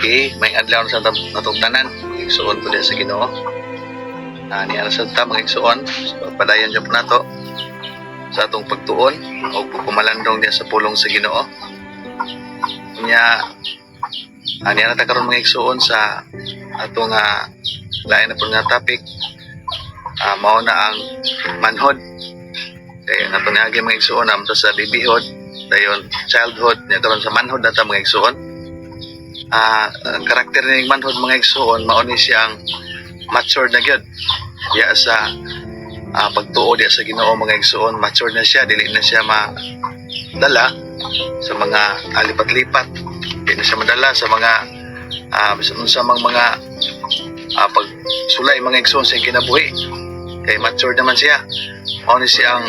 Okay, may adlaw sa tab- natugtanan. Igsuon po din sa Ginoo. Ah, na sa ta mga igsuon. So, padayon jud nato sa atong pagtuon o pumalandong diya sa pulong sa Ginoo. Nya ani na ta karon mga igsuon sa atong nga lain na po nga topic. Ah, mao na ang manhood. Kaya nga panagi mga igsuon am sa bibihod dayon childhood karon sa manhood na ta mga ang karakter ni manhood mga igsoon mao ni siyang matured na gyud. Diya sa ah, pagtuo diya sa Ginoo mga igsoon matured na siya dili na siya ma dala sa mga alipat-lipat dili na siya madala sa mga bisan sa mga mga ah, pagsulay mga igsoon sa kinabuhi. Kay matured naman siya. Mao ni siyang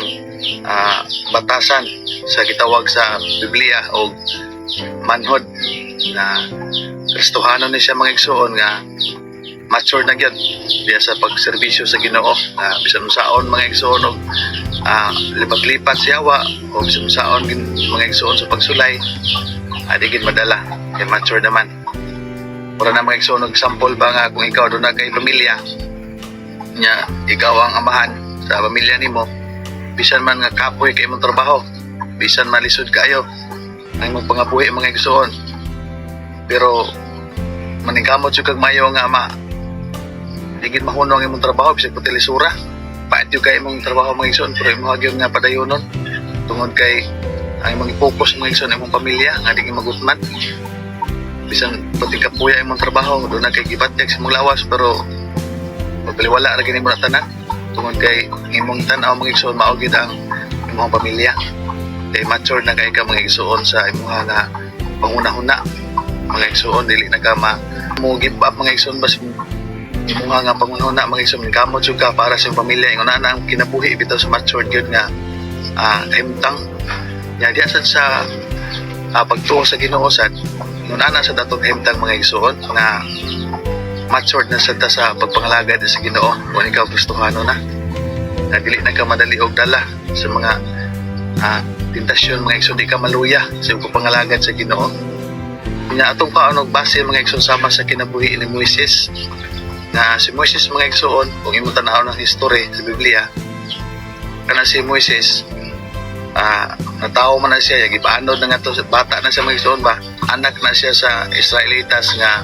ah, batasan sa gitawag sa Biblia o manhood na Kristohano ni siya mga igsuon nga mature na gyud diya sa pagserbisyo sa Ginoo. Nga bisan saon mga igsuon og ah, lipat-lipat siyawa o bisan saon mga igsuon sa pagsulay adi gid madala kay mature naman. Para na mga igsuon og example ba nga kung ikaw doon na kay pamilya nya ikaw ang amahan sa pamilya nimo bisan man nga kapoy kay imong trabaho bisan malisod kayo ang imong pangabuhi mga igsuon pero maningkamot yung kag mayo nga ama. Digid mahuno ang imong trabaho bisag puti lisura. Paat yung kay imong trabaho mga igsoon? Pero imong hagyod nga padayonon. Tungod kay ang imong i-focus mga igsoon imong pamilya nga di magutman bisan puti kapuya imong trabaho doon na kay gibatyag sa imong lawas pero pagpaliwala ra gini mo na tanan. Tungod kay imong tan-aw mga igsoon mao ang imong pamilya. Kay mature na kay ka mga igsoon sa imong nga panguna-huna mga igsoon dili na ka ma mo give up mga igsoon bas imo nga pangununa mga igsoon kamot jud para sa pamilya. Ingon na ang kinabuhi bitaw sa matured gyud nga ah kahimtang nya diya sad sa ah, pagtuo sa Ginoo sad ingon sa datong kahimtang mga igsoon nga matured na sad sa pagpangalagad sa Ginoo. Kung ikaw gustuhano na? Na dili na ka madali og dala sa mga ah, tentasyon mga igsoon di ka maluya sa pagpangalagad sa Ginoo Nya atong kaunog base mga igsoon sama sa kinabuhi ni Moises. Na si Moises mga igsoon kung imo tanaw ng history sa Biblia kana si Moises ah natawo man na siya yagi paanod na nga to bata na siya mga igsoon ba? Anak na siya sa Israelitas nga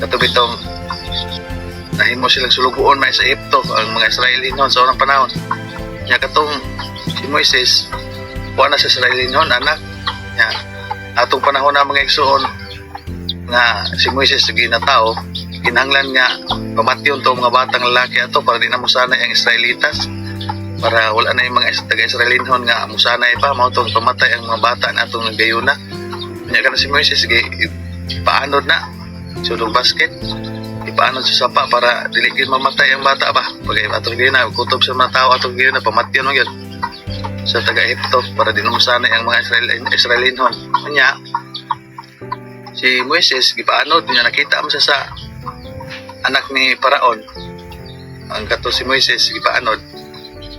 katubitong nahimo silang sulugoon may sa Egypto ang mga Israeli noon sa unang panahon. Nya katong si Moises kuha na sa Israeli noon anak atong panahon na mga igsoon nga si Moises ginatao kinahanglan nga pamatyon to mga batang lalaki ato para di na musanay ang Israelitas para wala na yung mga is- taga-Israelinhon nga musanay pa mao tong pamatay ang mga bata na atong nagayuna. Nya kana si Moises gi ipaanod na sulong basket ipaanod sa sapa para dili gid mamatay ang bata ba? Pagay atong gayuna kutob sa mga tao atong gayuna pamatyon mo gyud sa taga-Egypto para di na musanay ang mga Israel Israelinhon. Nya si Moises gipaanod niya nakita mo siya sa anak ni Paraon ang kato si Moises gipaanod.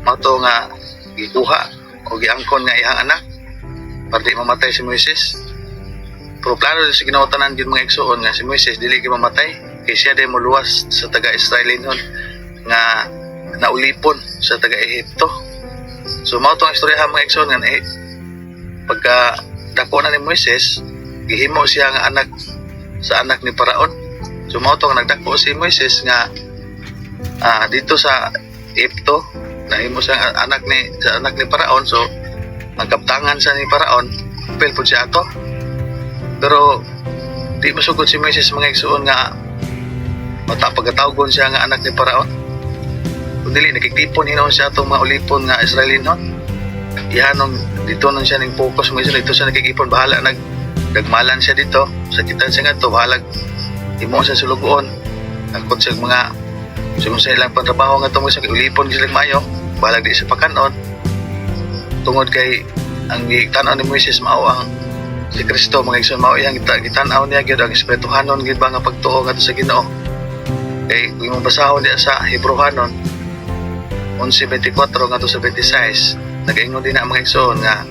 Mao to nga gikuha o giangkon nga iyang anak para di mamatay si Moises. Pero plano din sa ginawatanan yun mga igsoon nga si Moises dili gi mamatay kay siya day muluwas sa taga-Israelinon nga naulipon sa taga-Ehipto so mao ang istorya mga igsoon nga eh, pagka dako na ni Moises gihimo siya nga anak sa anak ni Paraon. So mao nga nagdako si Moises nga ah, dito sa Egypto nahimo nga anak ni sa anak ni Paraon so nagkaptangan sa ni Paraon pel po siya ato. Pero di masugod si Moises mga igsuon nga mata pagkatawgon siya nga anak ni Paraon. Kung dili nakikipon hinon siya atong mga ulipon nga Israelinon. Ihanong dito nun siya ning focus mo dito siya nakikipon bahala nag nagmalan siya dito. Sa kitan siya nga to bahalag imo sa sulugoon akot sa mga sumo sa ilang pantrabaho nga tungod sa ulipon sila mayo bahalag di sa pakanon. Tungod kay ang gitanaw ni Moises mao ang si Kristo mga igsoon mao iyang gita- gitanaw niya gyud ang espirituhanon gid ba nga pagtuo ngadto sa Ginoo. Kay kung imong basahon diya sa Hebrewanon 11:24 ngadto sa 26 nagaingon din na ang mga igsoon nga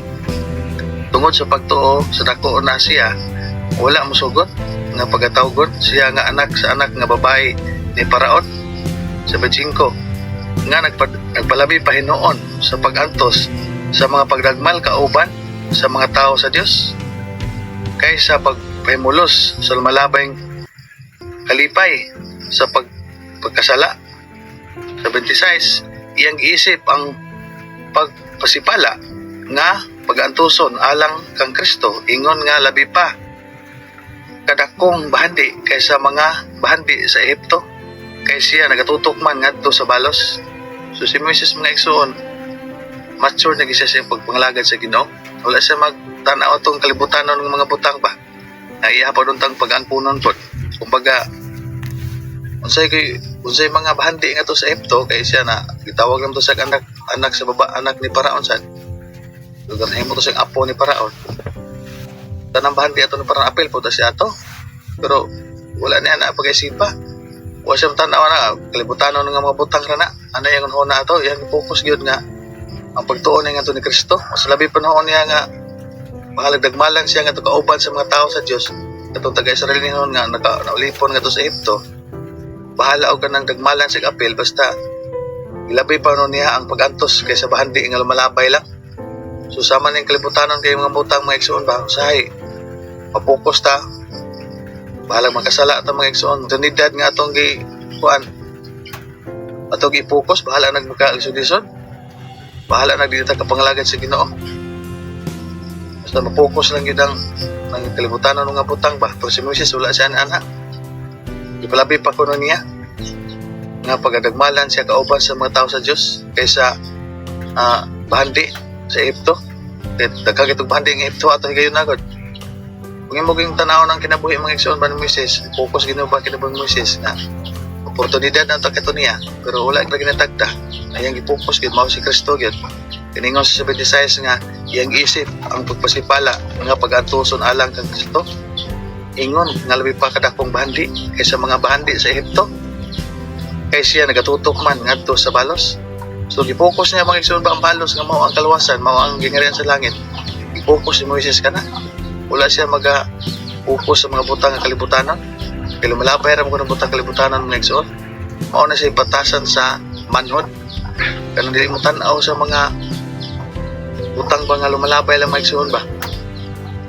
tungod sa pagtuo sa dako na siya wala mo sugot nga pagatawgon siya nga anak sa anak nga babae ni Paraon sa 25 nga nagpad, nagpalabi pa hinuon sa pagantos sa mga pagdagmal kauban sa mga tao sa Dios kaysa pagpahimulos sa lumalabay kalipay sa pag, pagkasala. Sa 26 iyang giisip ang pagpasipala nga pagantuson alang kang Kristo. Ingon nga labi pa kadakong bahandi kaysa mga bahandi sa Ehipto. Kay siya nagatutok man ngadto sa balos. So si Moises mga igsoon mature na gisa siya pagpangalagad sa Ginoo. Wala siya magtanaw tong kalibutanon ng mga butang ba? Na iya pa doon tang pag-angkunon po. Kumbaga unsay kay unsay mga bahandi nga to sa Ehipto kay siya na gitawag lang to sa anak anak sa baba anak ni Paraon sad lugar na mo to sa apo ni Paraon. Tanang bahandi ato ni Paraon apel po ta siya ato. Pero wala niya na pag-isipa wa siya tanaw na kalibutanon nga mga butang ra na. Ano yung hona ato? Yang focus gyud nga. Ang pagtuon nga to ni Kristo. Mas labi pa noon niya nga mahalag dagmalang siya nga to kauban sa mga tao sa Dios katong taga Israel ni nga naka naulipon nga to sa Ehipto bahala og kanang dagmalan sa apel basta ilabi pa no niya ang pagantos kaysa bahandi nga lumalabay lang. So sama ning kalibutanon kay mga butang mga igsoon ba? Usahay. Mapokus ta. Bahala magkasala ta mga igsoon tunidad nga atong gi kuan atong gi-focus bahala nag magka-lisod bahala na dito ka pangalagad sa Ginoo. Basta mapokus lang gid ang ang kalibutanon nga butang ba? Pero si Moises wala siya ana Ipalabi pa nun niya. Nga pagadagmalan siya kauban sa mga tao sa Diyos kaysa ah, bahandi sa Egypto. Dagkag itong bahandi ng Egypto ato higayon nagod. Kung mo kayong tanaw ng kinabuhi mga igsoon ba ni Moises, focus ginawa ba kinabuhi ni Moises na oportunidad na ito niya. Pero wala na ginatagda ayang i-focus gid mao si Kristo gid kiningon sa 76 nga iyang isip ang pagpasipala nga pag-antuson alang kang Kristo ingon nga labi pa kadakong bahandi kaysa mga bahandi sa Ehipto. Kay siya nagatutok man ngadto sa balos. So gi-focus niya mga igsoon ba ang balos nga mao ang kaluwasan mao ang gingarian sa langit. Gi-focus si Moises kana. Wala siya maga focus sa mga butang nga kalibutanon kay lumalabay ra mo ng butang kalibutanon mga igsoon mao na siya batasan sa manhod. Kanang dili mo tan-aw sa mga butang ba nga lumalabay lang mga igsoon ba?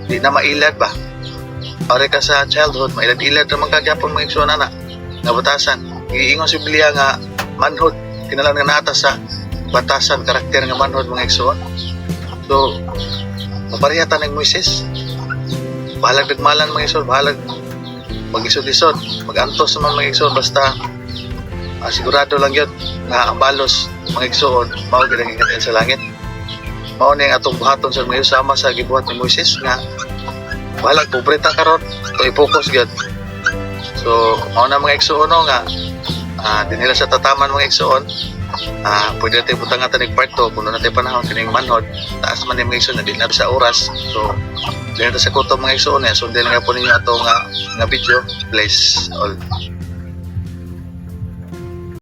Di na mailad ba pare ka sa childhood mailad-ilad naman kagyapon mga igsoon ana nga batasan giingon si Biblia nga manhood. Kinalang nga nata sa batasan karakter nga manhood mga igsoon so maparihatan ng Moises. Bahalag dagmalan mga igsoon bahalag mag-isod-isod mag-antos naman mga igsoon basta ah, sigurado lang yun nga ang balos mga igsoon mao gid ang ingatin sa langit. Mao ni atong buhaton sa mga sama sa gibuhat ni Moises nga balag pobreta karon to i-focus gyud so mao na mga igsoon no, nga. Ah di nila sa tataman mga igsoon ah pwede natin butang nga tanig part 2 kuno natin panahon kining manhod taas man ni mga igsoon na di na sa oras. So di na sa kuto mga igsoon eh. Sundin nga po ninyo ato nga nga video. Bless all